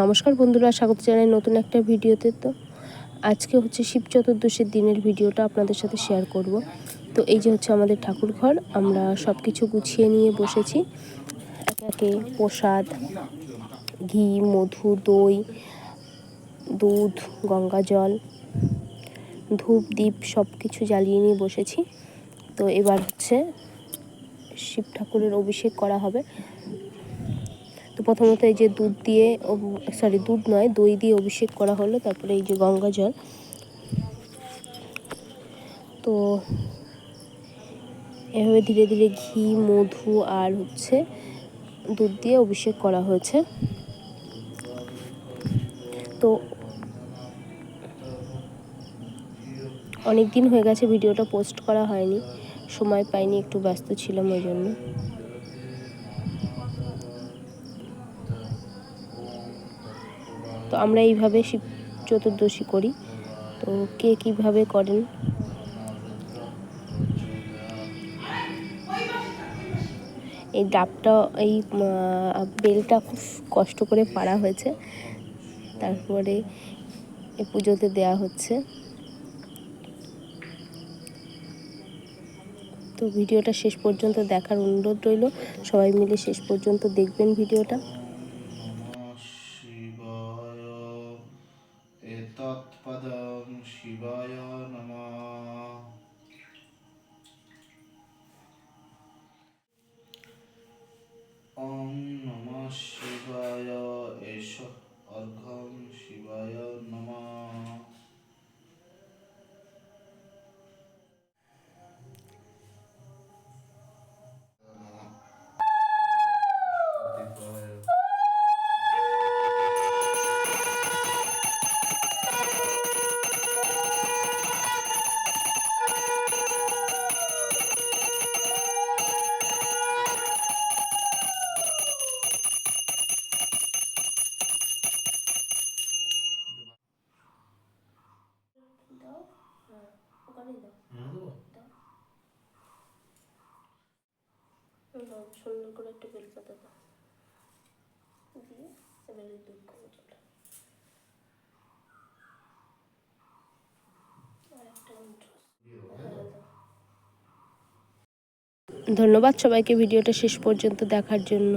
নমস্কার বন্ধুরা, স্বাগত জানাই নতুন একটা ভিডিওতে। তো আজকে হচ্ছে শিব চতুর্দশীর দিনের ভিডিওটা আপনাদের সাথে শেয়ার করব। তো এই যে হচ্ছে আমাদের ঠাকুর ঘর, আমরা সব কিছু গুছিয়ে নিয়ে বসেছি। একে প্রসাদ, ঘি, মধু, দই, দুধ, গঙ্গা জল, ধূপ দ্বীপ সব কিছু জ্বালিয়ে নিয়ে বসেছি। তো এবার হচ্ছে শিব ঠাকুরের অভিষেক করা হবে। তো প্রথমত এই যে দুধ দিয়ে সরি দুধ নয়, দই দিয়ে অভিষেক করা হলো, তারপরে এই যে গঙ্গা জল। তো এভাবে ধীরে ধীরে ঘি, মধু আর হচ্ছে দুধ দিয়ে অভিষেক করা হয়েছে। তো অনেক দিন হয়ে গেছে, ভিডিওটা পোস্ট করা হয়নি, সময় পাইনি, একটু ব্যস্ত ছিলাম ওই জন্য। তো আমরা এইভাবে শিব চতুর্দশী করি। তো কে কীভাবে করেন? এই ডাবটা, এই বেলটা খুব কষ্ট করে পাড়া হয়েছে। তারপরে পুজোতে দেয়া হচ্ছে। তো ভিডিওটা শেষ পর্যন্ত দেখার অনুরোধ রইল। সবাই মিলে শেষ পর্যন্ত দেখবেন ভিডিওটা। एतत्पदं शिवाय नमः। সুন্দর করে একটা বেলপাতা দাও দিয়ে এবারে দুধ করে চলো ধন্যবাদ সবাইকে ভিডিওটা শেষ পর্যন্ত দেখার জন্য।